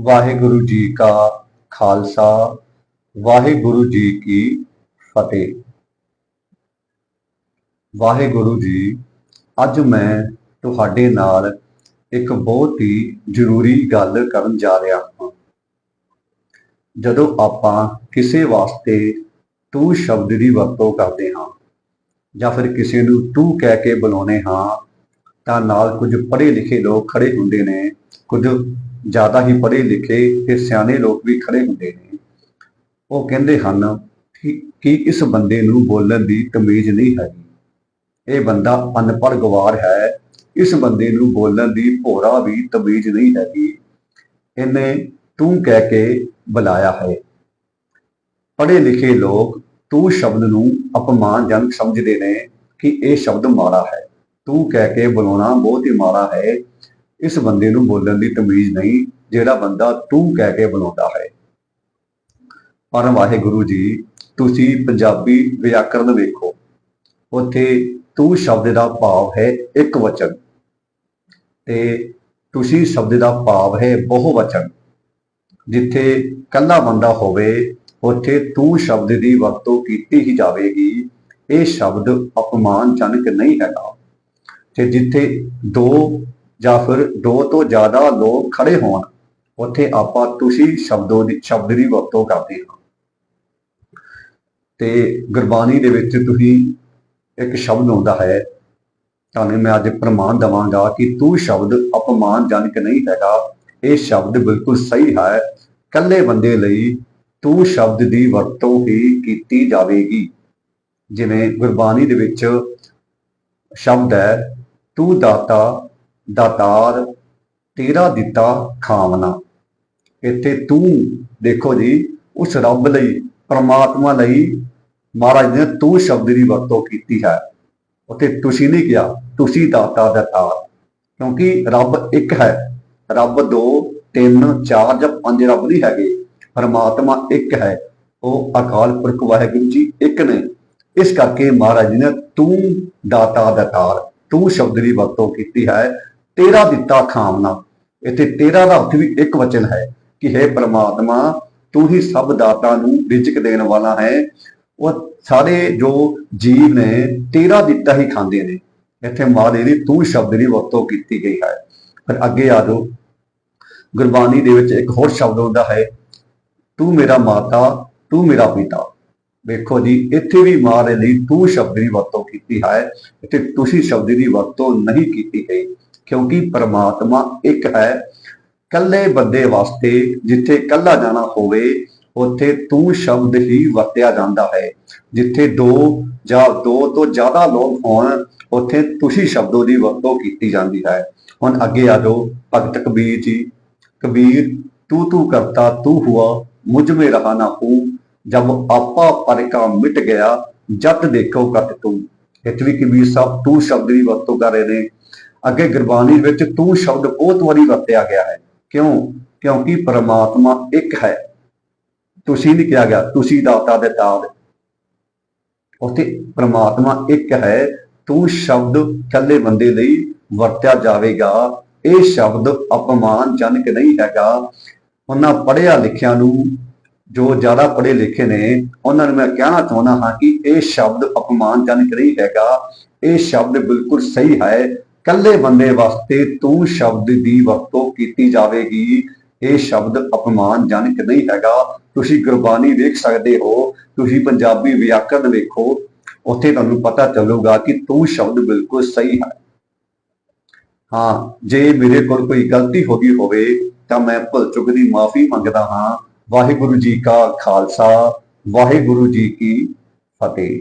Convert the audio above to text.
ਵਾਹਿਗੁਰੂ ਜੀ ਕਾ ਖਾਲਸਾ, ਵਾਹਿਗੁਰੂ ਜੀ ਕੀ ਫਤਿਹ। ਵਾਹਿਗੁਰੂ ਜੀ, ਅੱਜ ਮੈਂ ਤੁਹਾਡੇ ਨਾਲ ਇੱਕ ਬਹੁਤ ਹੀ ਜ਼ਰੂਰੀ ਗੱਲ ਕਰਨ ਜਾ ਰਿਹਾ ਹਾਂ। ਜਦੋਂ ਆਪਾਂ ਕਿਸੇ ਵਾਸਤੇ ਤੂੰ ਸ਼ਬਦ ਦੀ ਵਰਤੋਂ ਕਰਦੇ ਹਾਂ ਜਾਂ ਫਿਰ ਕਿਸੇ ਨੂੰ ਤੂੰ ਕਹਿ ਕੇ ਬੁਲਾਉਨੇ ਹਾਂ, ਤਾਂ ਨਾਲ ਕੁਝ ਪੜ੍ਹੇ ਲਿਖੇ ਲੋਕ ਖੜੇ ਹੁੰਦੇ ਨੇ, ਕੁਝ ਜ਼ਿਆਦਾ ਹੀ ਪੜ੍ਹੇ ਲਿਖੇ ਤੇ ਸਿਆਣੇ ਲੋਕ ਵੀ ਖੜੇ ਹੁੰਦੇ ਨੇ। ਉਹ ਕਹਿੰਦੇ ਹਨ ਕਿ ਇਸ ਬੰਦੇ ਨੂੰ ਬੋਲਣ ਦੀ ਤਮੀਜ਼ ਨਹੀਂ ਹੈਗੀ। ਇਹ ਬੰਦਾ ਅਨਪੜ੍ਹ ਗਵਾਰ ਹੈ। ਇਸ ਬੰਦੇ ਨੂੰ ਬੋਲਣ ਦੀ ਭੋਰਾ ਵੀ ਤਮੀਜ਼ ਨਹੀਂ ਹੈਗੀ। ਇਹਨੇ ਤੂੰ ਕਹਿ ਕੇ ਬੁਲਾਇਆ ਹੈ। ਪੜ੍ਹੇ ਲਿਖੇ ਲੋਕ ਤੂੰ ਸ਼ਬਦ ਨੂੰ ਅਪਮਾਨਜਨਕ ਸਮਝਦੇ ਨੇ ਕਿ ਇਹ ਸ਼ਬਦ ਮਾੜਾ ਹੈ। ਤੂੰ ਕਹਿ ਕੇ ਬੁਲਾਉਣਾ ਬਹੁਤ ਹੀ ਮਾੜਾ ਹੈ। ਇਸ ਬੰਦੇ ਨੂੰ ਬੋਲਣ ਦੀ ਤਮੀਜ਼ ਨਹੀਂ, ਜਿਹੜਾ ਬੰਦਾ ਤੂੰ ਕਹਿ ਕੇ ਬੁਲਾਉਂਦਾ ਹੈ। ਪਰ ਵਾਹਿਗੁਰੂ ਜੀ, ਤੁਸੀਂ ਪੰਜਾਬੀ ਵਿਆਕਰਨ ਵੇਖੋ। ਉੱਥੇ ਤੂੰ ਸ਼ਬਦ ਦਾ ਭਾਵ ਹੈ ਇੱਕ ਵਚਨ ਤੇ ਤੁਸੀਂ ਸ਼ਬਦ ਦਾ ਭਾਵ ਹੈ ਬਹੁ ਵਚਨ ਜਿੱਥੇ ਕੱਲਾ ਬੰਦਾ ਹੋਵੇ, ਉੱਥੇ ਤੂੰ ਸ਼ਬਦ ਦੀ ਵਰਤੋਂ ਕੀਤੀ ਹੀ ਜਾਵੇਗੀ। ਇਹ ਸ਼ਬਦ ਅਪਮਾਨਜਨਕ ਨਹੀਂ ਹੈਗਾ। ਤੇ ਜਿੱਥੇ ਦੋ ਜਾਂ ਫਿਰ ਦੋ ਤੋਂ ਜ਼ਿਆਦਾ ਲੋਕ ਖੜੇ ਹੋਣ, ਉੱਥੇ ਆਪਾਂ ਤੁਸੀਂ ਸ਼ਬਦੋ ਦੀ, ਸ਼ਬਦ ਦੀ ਵਰਤੋਂ ਕਰਦੇ ਹਾਂ। ਤੇ ਗੁਰਬਾਣੀ ਦੇ ਵਿੱਚ ਤੁਸੀਂ ਇੱਕ ਸ਼ਬਦ ਆਉਂਦਾ ਹੈ, ਤੁਹਾਨੂੰ ਮੈਂ ਅੱਜ ਪ੍ਰਮਾਣ ਦਵਾਂਗਾ ਕਿ ਤੂੰ ਸ਼ਬਦ ਅਪਮਾਨਜਨਕ ਨਹੀਂ ਹੈਗਾ। ਇਹ ਸ਼ਬਦ ਬਿਲਕੁਲ ਸਹੀ ਹੈ। ਕੱਲੇ ਬੰਦੇ ਲਈ ਤੂੰ ਸ਼ਬਦ ਦੀ ਵਰਤੋਂ ਹੀ ਕੀਤੀ ਜਾਵੇਗੀ। ਜਿਵੇਂ ਗੁਰਬਾਣੀ ਦੇ ਵਿੱਚ ਸ਼ਬਦ ਹੈ, ਤੂੰ ਦਾਤਾ ਦਾਤਾਰ ਤੇਰਾ ਦਿੱਤਾ ਖਾਵਨਾ ਇੱਥੇ ਤੂੰ ਦੇਖੋ ਜੀ, ਉਸ ਰੱਬ ਲਈ, ਪਰਮਾਤਮਾ ਲਈ ਮਹਾਰਾਜ ਨੇ ਤੂੰ ਸ਼ਬਦ ਦੀ ਵਰਤੋਂ ਕੀਤੀ ਹੈ। ਉੱਥੇ ਤੁਸੀਂ ਨਹੀਂ ਕਿਹਾ, ਤੁਸੀਂ ਦਾਤਾ ਦਾਤਾਰ ਕਿਉਂਕਿ ਰੱਬ ਇੱਕ ਹੈ। ਰੱਬ ਦੋ, ਤਿੰਨ, ਚਾਰ ਜਾਂ ਪੰਜ ਰੱਬ ਨਹੀਂ ਹੈਗੇ। ਪਰਮਾਤਮਾ ਇੱਕ ਹੈ। ਉਹ ਅਕਾਲ ਪੁਰਖ ਵਾਹਿਗੁਰੂ ਜੀ ਇੱਕ ਨੇ। ਇਸ ਕਰਕੇ ਮਹਾਰਾਜ ਜੀ ਨੇ ਤੂੰ ਦਾਤਾ ਦਾਤਾਰ ਤੂੰ ਸ਼ਬਦ ਦੀ ਵਰਤੋਂ ਕੀਤੀ ਹੈ। ਤੇਰਾ ਦਿੱਤਾ ਖਾਵਨਾ ਇੱਥੇ ਤੇਰਾ ਦਾ ਅਰਥ ਵੀ ਇੱਕ ਵਚਨ ਹੈ ਕਿ ਹੈ ਪ੍ਰਮਾਤਮਾ, ਤੂੰ ਹੀ ਸਭ ਦਾਤਾ ਨੂੰ ਰਿਜ਼ਕ ਦੇਣ ਵਾਲਾ ਹੈ। ਉਹ ਸਾਰੇ ਜੋ ਜੀਵ ਨੇ, ਤੇਰਾ ਦਿੱਤਾ ਹੀ ਖਾਂਦੇ ਨੇ। ਇੱਥੇ ਮਹਾਰਾਜ ਦੀ ਤੂੰ ਸ਼ਬਦ ਦੀ ਵਰਤੋਂ ਕੀਤੀ ਗਈ ਹੈ। ਫਿਰ ਅੱਗੇ ਆ ਜਾਓ। ਗੁਰਬਾਣੀ ਦੇ ਵਿੱਚ ਇੱਕ ਹੋਰ ਸ਼ਬਦ ਹੁੰਦਾ ਹੈ, ਤੂੰ ਮੇਰਾ ਮਾਤਾ, ਤੂੰ ਮੇਰਾ ਪਿਤਾ। ਵੇਖੋ ਜੀ, ਇੱਥੇ ਵੀ ਮਾਂ ਦੇ ਲਈ ਤੂੰ ਸ਼ਬਦ ਦੀ ਵਰਤੋਂ ਕੀਤੀ ਹੈ। ਇੱਥੇ ਤੁਸੀਂ ਸ਼ਬਦ ਦੀ ਵਰਤੋਂ ਨਹੀਂ ਕੀਤੀ ਗਈ। ਕਿਉਂਕਿ ਪਰਮਾਤਮਾ ਇੱਕ ਹੈ। ਕੱਲੇ ਬੰਦੇ ਵਾਸਤੇ ਜਿੱਥੇ ਕੱਲਾ ਜਾਣਾ ਹੋਵੇ, ਉੱਥੇ ਤੂੰ ਸ਼ਬਦ ਹੀ ਵਰਤਿਆ ਜਾਂਦਾ ਹੈ। ਜਿੱਥੇ ਦੋ ਜਾਂ ਦੋ ਤੋਂ ਜ਼ਿਆਦਾ ਲੋਕ ਹੋਣ, ਉੱਥੇ ਤੁਸੀਂ ਸ਼ਬਦੋ ਦੀ ਵਰਤੋਂ ਕੀਤੀ ਜਾਂਦੀ ਹੈ। ਹੁਣ ਅੱਗੇ ਆ ਜਾਓ ਭਗਤ ਕਬੀਰ ਜੀ। ਕਬੀਰ, ਤੂੰ ਤੂੰ ਕਰਤਾ, ਤੂੰ ਹੁਆ, ਮੁਝ ਮੇ ਰਹਾ ਨਾ ਹੂੰ। ਜਬ ਆਪਾ ਪਰਕਾ ਮਿਟ ਗਿਆ, ਜਦ ਦੇਖੋ ਕਤ ਤੂੰ। ਇੱਥੇ ਵੀ ਕਬੀਰ ਸਾਹਿਬ ਤੂੰ ਸ਼ਬਦ ਦੀ ਵਰਤੋਂ ਕਰ ਰਹੇ ਨੇ। ਅੱਗੇ ਗੁਰਬਾਣੀ ਵਿੱਚ ਤੂੰ ਸ਼ਬਦ ਬਹੁਤ ਵਾਰੀ ਵਰਤਿਆ ਗਿਆ ਹੈ। ਕਿਉਂ? ਕਿਉਂਕਿ ਪਰਮਾਤਮਾ ਇੱਕ ਹੈ। ਤੁਸੀਂ ਨਹੀਂ ਕਿਹਾ ਗਿਆ, ਤੁਸੀਂ ਦਾਤਾ ਦੇ ਤਾਦ ਉੱਥੇ ਪਰਮਾਤਮਾ ਇੱਕ ਹੈ। ਤੂੰ ਸ਼ਬਦ ਕੱਲੇ ਬੰਦੇ ਲਈ ਵਰਤਿਆ ਜਾਵੇਗਾ। ਇਹ ਸ਼ਬਦ ਅਪਮਾਨਜਨਕ ਨਹੀਂ ਹੈਗਾ। ਉਹਨਾਂ ਪੜ੍ਹਿਆ ਲਿਖਿਆ ਨੂੰ ਜੋ ਜ਼ਿਆਦਾ ਪੜ੍ਹੇ ਲਿਖੇ ਨੇ, ਉਹਨਾਂ ਨੂੰ ਮੈਂ ਕਹਿਣਾ ਚਾਹੁੰਦਾ ਹਾਂ ਕਿ ਇਹ ਸ਼ਬਦ ਅਪਮਾਨਜਨਕ ਨਹੀਂ ਹੈਗਾ। ਇਹ ਸ਼ਬਦ ਬਿਲਕੁਲ ਸਹੀ ਹੈ। ਕੱਲੇ ਬੰਦੇ ਵਾਸਤੇ ਤੂੰ ਸ਼ਬਦ ਦੀ ਵਰਤੋਂ ਕੀਤੀ ਜਾਵੇਗੀ। ਇਹ ਸ਼ਬਦ ਅਪਮਾਨਜਨਕ ਨਹੀਂ ਹੈਗਾ। ਤੁਸੀਂ ਗੁਰਬਾਣੀ ਵੇਖ ਸਕਦੇ ਹੋ, ਤੁਸੀਂ ਪੰਜਾਬੀ ਵਿਆਕਰਨ ਵੇਖੋ, ਉੱਥੇ ਤੁਹਾਨੂੰ ਪਤਾ ਚੱਲੂਗਾ ਕਿ ਤੂੰ ਸ਼ਬਦ ਬਿਲਕੁਲ ਸਹੀ ਹੈ। ਹਾਂ, ਜੇ ਮੇਰੇ ਕੋਲ ਕੋਈ ਗਲਤੀ ਹੋ ਗਈ ਹੋਵੇ, ਤਾਂ ਮੈਂ ਭੁੱਲ ਚੁੱਕ ਦੀ ਮਾਫੀ ਮੰਗਦਾ ਹਾਂ। ਵਾਹਿਗੁਰੂ ਜੀ ਕਾ ਖਾਲਸਾ, ਵਾਹਿਗੁਰੂ ਜੀ ਕੀ ਫਤਿਹ।